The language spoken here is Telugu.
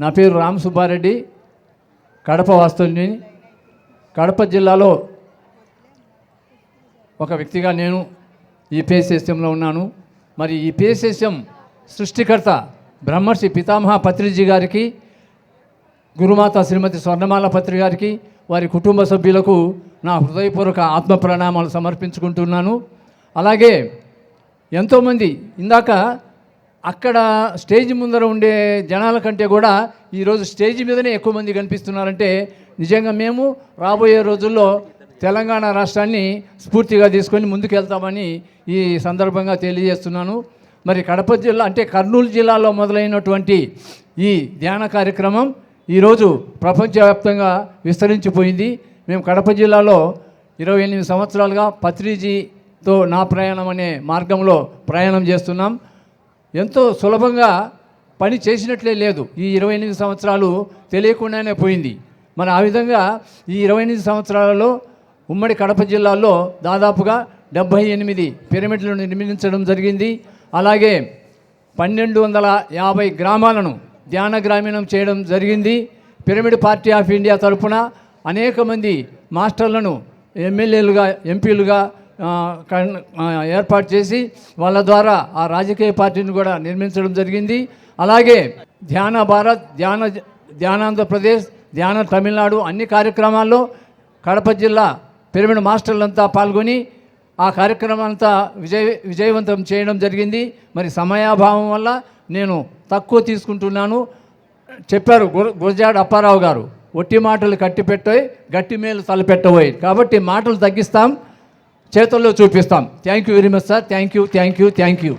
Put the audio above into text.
నా పేరు రామ్ సుబ్బారెడ్డి. కడప వాస్తుని కడప జిల్లాలో ఒక వ్యక్తిగా నేను ఈ పిఎస్ఎస్ఎంలో ఉన్నాను. మరి ఈ పిఎస్ఎస్ఎం సృష్టికర్త బ్రహ్మర్షి పితామహ పత్రిజీ గారికి గురుమాత శ్రీమతి స్వర్ణమాల పత్రి గారికి వారి కుటుంబ సభ్యులకు నా హృదయపూర్వక ఆత్మ ప్రణామాలు సమర్పించుకుంటున్నాను. అలాగే ఎంతోమంది ఇందాక అక్కడ స్టేజ్ ముందర ఉండే జనాల కంటే కూడా ఈరోజు స్టేజ్ మీదనే ఎక్కువ మంది కనిపిస్తున్నారంటే నిజంగా మేము రాబోయే రోజుల్లో తెలంగాణ రాష్ట్రాన్ని స్ఫూర్తిగా తీసుకొని ముందుకెళ్తామని ఈ సందర్భంగా తెలియజేస్తున్నాను. మరి కడప జిల్లా అంటే కర్నూలు జిల్లాలో మొదలైనటువంటి ఈ ధ్యాన కార్యక్రమం ఈరోజు ప్రపంచవ్యాప్తంగా విస్తరించిపోయింది. మేము కడప జిల్లాలో ఇరవై ఎనిమిది సంవత్సరాలుగా పత్రిజీతో నా ప్రయాణం అనే మార్గంలో ప్రయాణం చేస్తున్నాం. ఎంతో సులభంగా పని చేసినట్లే లేదు. ఈ ఇరవై ఎనిమిది సంవత్సరాలు తెలియకుండానే పోయింది. మరి ఆ విధంగా ఈ ఇరవై ఎనిమిది సంవత్సరాలలో ఉమ్మడి కడప జిల్లాలో దాదాపుగా డెబ్భై ఎనిమిది పిరమిడ్లను నిర్మించడం జరిగింది. అలాగే పన్నెండు వందల యాభై గ్రామాలను ధ్యాన గ్రామీణం చేయడం జరిగింది. పిరమిడ్ పార్టీ ఆఫ్ ఇండియా తరఫున అనేక మంది మాస్టర్లను ఎమ్మెల్యేలుగా ఎంపీలుగా ఏర్పాటు చేసి వాళ్ళ ద్వారా ఆ రాజకీయ పార్టీని కూడా నిర్మించడం జరిగింది. అలాగే ధ్యాన భారత్ ధ్యాన ధ్యానాంధ్రప్రదేశ్ ధ్యాన తమిళనాడు అన్ని కార్యక్రమాల్లో కడప జిల్లా పిరమిడ్ మాస్టర్లంతా పాల్గొని ఆ కార్యక్రమం అంతా విజయ విజయవంతం చేయడం జరిగింది. మరి సమయాభావం వల్ల నేను తక్కువ తీసుకుంటున్నాను. చెప్పారు గుర- గురజాడ అప్పారావు గారు ఒట్టి మాటలు కట్టిపెట్టోయ్ గట్టి మేలు తలపెట్టబోయి. కాబట్టి మాటలు తగ్గిస్తాం. చేతుల్లో చూపిస్తాం. Thank you very much sir thank you thank you thank you